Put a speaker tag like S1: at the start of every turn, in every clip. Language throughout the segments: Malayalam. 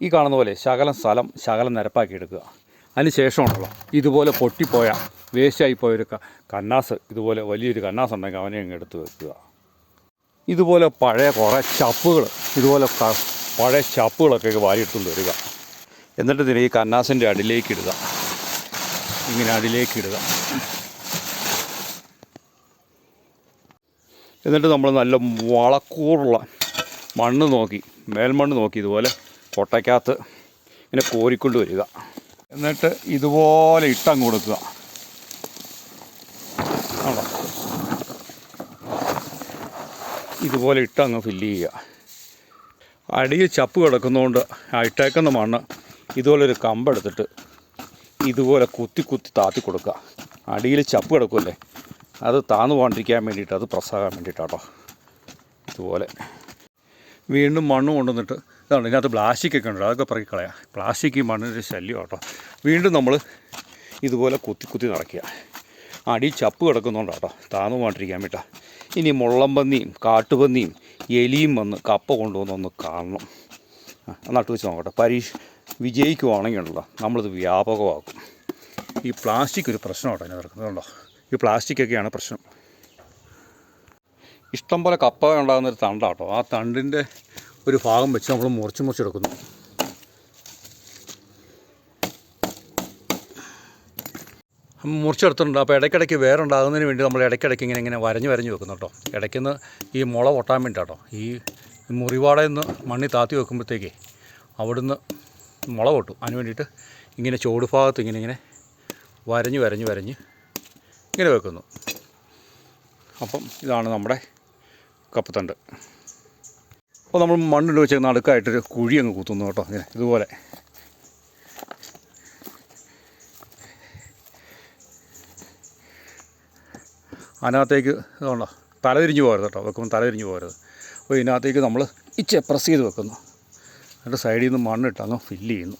S1: ഈ കാണുന്ന പോലെ ശകലം സ്ഥലം ശകലം നിരപ്പാക്കി എടുക്കുക അതിന് ശേഷമാണല്ലോ ഇതുപോലെ പൊട്ടിപ്പോയ വേസ്റ്റായി പോയൊരു കന്നാസ് ഇതുപോലെ വലിയൊരു കന്നാസ് ഉണ്ടെങ്കിൽ അവനെ അങ്ങ് എടുത്ത് വെക്കുക. ഇതുപോലെ പഴയ കുറേ ചപ്പുകൾ ഇതുപോലെ പഴയ ചപ്പുകളൊക്കെ വാരിയെടുത്തുകൊണ്ട് വരിക. എന്നിട്ട് ഇതിനെ ഈ കന്നാസിന്റെ അടിയിലേക്ക് ഇടുക. ഇങ്ങനെ അടിയിലേക്ക് ഇടുക. എന്നിട്ട് നമ്മൾ നല്ല വളക്കൂറുള്ള മണ്ണ് നോക്കി മേൽമണ്ണ് നോക്കി ഇതുപോലെ കൊട്ടയ്ക്കകത്ത് ഇങ്ങനെ കോരിക്കൊണ്ട് വരിക. എന്നിട്ട് ഇതുപോലെ ഇട്ടങ്ങ് കൊടുക്കുക. ആണോ ഇതുപോലെ ഇട്ടങ്ങ് ഫില്ല് ചെയ്യുക. അടിയിൽ ചപ്പ് കിടക്കുന്നതുകൊണ്ട് ആ ഇട്ടേക്കുന്ന മണ്ണ് ഇതുപോലൊരു കമ്പെടുത്തിട്ട് ഇതുപോലെ കുത്തി കുത്തി താത്തി കൊടുക്കുക. അടിയിൽ ചപ്പ് കിടക്കുമല്ലേ അത് താന്നു പോകാണ്ടിരിക്കാൻ വേണ്ടിയിട്ട് അത് പ്രസ്സാകാൻ വേണ്ടിയിട്ടാട്ടോ. ഇതുപോലെ. വീണ്ടും മണ്ണ് കൊണ്ടുവന്നിട്ട് ഇതാണ് ഇതിനകത്ത് പ്ലാസ്റ്റിക് ഒക്കെ ഉണ്ട് അതൊക്കെ പറക്കി കളയാം. പ്ലാസ്റ്റിക് മണ്ണിന്റെ ശല്യം കേട്ടോ. വീണ്ടും നമ്മൾ ഇതുപോലെ കുത്തി കുത്തി നടക്കുക. അടി ചപ്പ് കിടക്കുന്നുണ്ട് കേട്ടോ താന്നു പോകാണ്ടിരിക്കാൻ വേണ്ട ഇനി മുള്ളമ്പന്നിയും കാട്ടുപന്നിയും എലിയും വന്ന് കപ്പ കൊണ്ടുവന്ന് ഒന്ന് കാണണം. നട്ടു വെച്ച് നോക്കട്ടെ പരീക്ഷ വിജയിക്കുവാണെങ്കിൽ ഉണ്ടല്ലോ നമ്മളിത് വ്യാപകമാക്കും. ഈ പ്ലാസ്റ്റിക് ഒരു പ്രശ്നമാട്ടോ അതിന് നടക്കുന്നുണ്ടോ ഈ പ്ലാസ്റ്റിക്കൊക്കെയാണ് പ്രശ്നം. ഇഷ്ടം പോലെ കപ്പ ഉണ്ടാകുന്നൊരു തണ്ടാട്ടോ ആ തണ്ടിന്റെ ഒരു ഭാഗം വെച്ച് നമ്മൾ മുറിച്ച് മുറിച്ചെടുക്കുന്നു മുറിച്ചെടുത്തിട്ടുണ്ട്. അപ്പോൾ ഇടയ്ക്കിടയ്ക്ക് വേറുണ്ടാകുന്നതിന് വേണ്ടി നമ്മൾ ഇടയ്ക്കിടയ്ക്ക് ഇങ്ങനെ ഇങ്ങനെ വരഞ്ഞ് വരഞ്ഞ് വെക്കുന്നു കേട്ടോ. ഇടയ്ക്കുന്ന് ഈ മുള പൊട്ടാൻ വേണ്ടിയിട്ടോ ഈ മുറിവാടയിൽ നിന്ന് താത്തി വെക്കുമ്പോഴത്തേക്കേ അവിടുന്ന് മുള പൊട്ടും. അതിന് വേണ്ടിയിട്ട് ഇങ്ങനെ ചുവട് ഭാഗത്ത് ഇങ്ങനെ ഇങ്ങനെ വരഞ്ഞ് വരഞ്ഞ് വരഞ്ഞ് ഇങ്ങനെ വെക്കുന്നു. അപ്പം ഇതാണ് നമ്മുടെ കപ്പത്തണ്ട്. അപ്പോൾ നമ്മൾ മണ്ണിൽ വെച്ച് നടുക്കായിട്ടൊരു കുഴി അങ്ങ് കുത്തുന്നു കേട്ടോ. ഇങ്ങനെ ഇതുപോലെ. അതിനകത്തേക്ക് ഇതുണ്ടോ? തലതിരിഞ്ഞ് പോകരുത് കേട്ടോ. വെക്കുമ്പോൾ തലതിരിഞ്ഞ് പോകരുത്. അപ്പോൾ ഇതിനകത്തേക്ക് നമ്മൾ ഇച്ചെ പ്രസ് ചെയ്ത് വെക്കുന്നു. എന്നിട്ട് സൈഡിൽ നിന്ന് മണ്ണിട്ട് അങ്ങ് ഫില്ല് ചെയ്യുന്നു.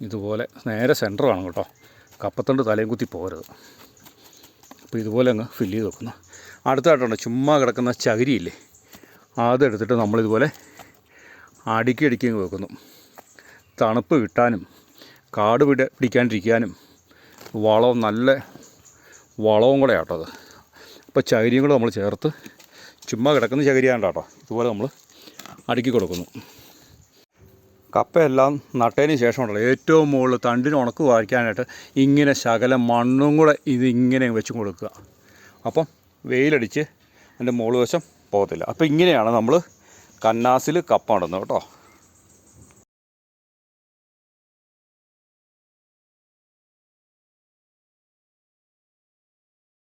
S1: ഇതുപോലെ നേരെ സെന്റർ വേണം കേട്ടോ. കപ്പത്തണ്ട് തലയും കുത്തി പോകരുത്. അപ്പോൾ ഇതുപോലെ അങ്ങ് ഫില്ല് ചെയ്ത് വെക്കുന്നു. അടുത്തായിട്ടുണ്ട് ചുമ്മാ കിടക്കുന്ന ചകിരിയില്ലേ? അതെടുത്തിട്ട് നമ്മളിതുപോലെ അടുക്കി അടുക്കി വെക്കുന്നു. തണുപ്പ് കിട്ടാനും കാട് പിടി പിടിക്കാണ്ടിരിക്കാനും വളവും നല്ല വളവും കൂടെ ആട്ടോ അത്. അപ്പോൾ ചകിരിയും കൂടെ നമ്മൾ ചേർത്ത് ചുമ്മാ കിടക്കുന്ന ചകരിയാണ്ടാട്ടോ ഇതുപോലെ നമ്മൾ അടുക്കി കൊടുക്കുന്നു. കപ്പയെല്ലാം നട്ടതിന് ശേഷമുണ്ടല്ലോ ഏറ്റവും മുകളിൽ തണ്ടിന് ഉണക്ക് വായിക്കാനായിട്ട് ഇങ്ങനെ ശകലം മണ്ണും കൂടെ ഇതിങ്ങനെ വെച്ച് കൊടുക്കുക. അപ്പം വെയിലടിച്ച് അതിന്റെ മുകൾ വശം പോകത്തില്ല. അപ്പോൾ ഇങ്ങനെയാണ് നമ്മൾ കന്നാസിൽ കപ്പ നടുന്നത് കേട്ടോ.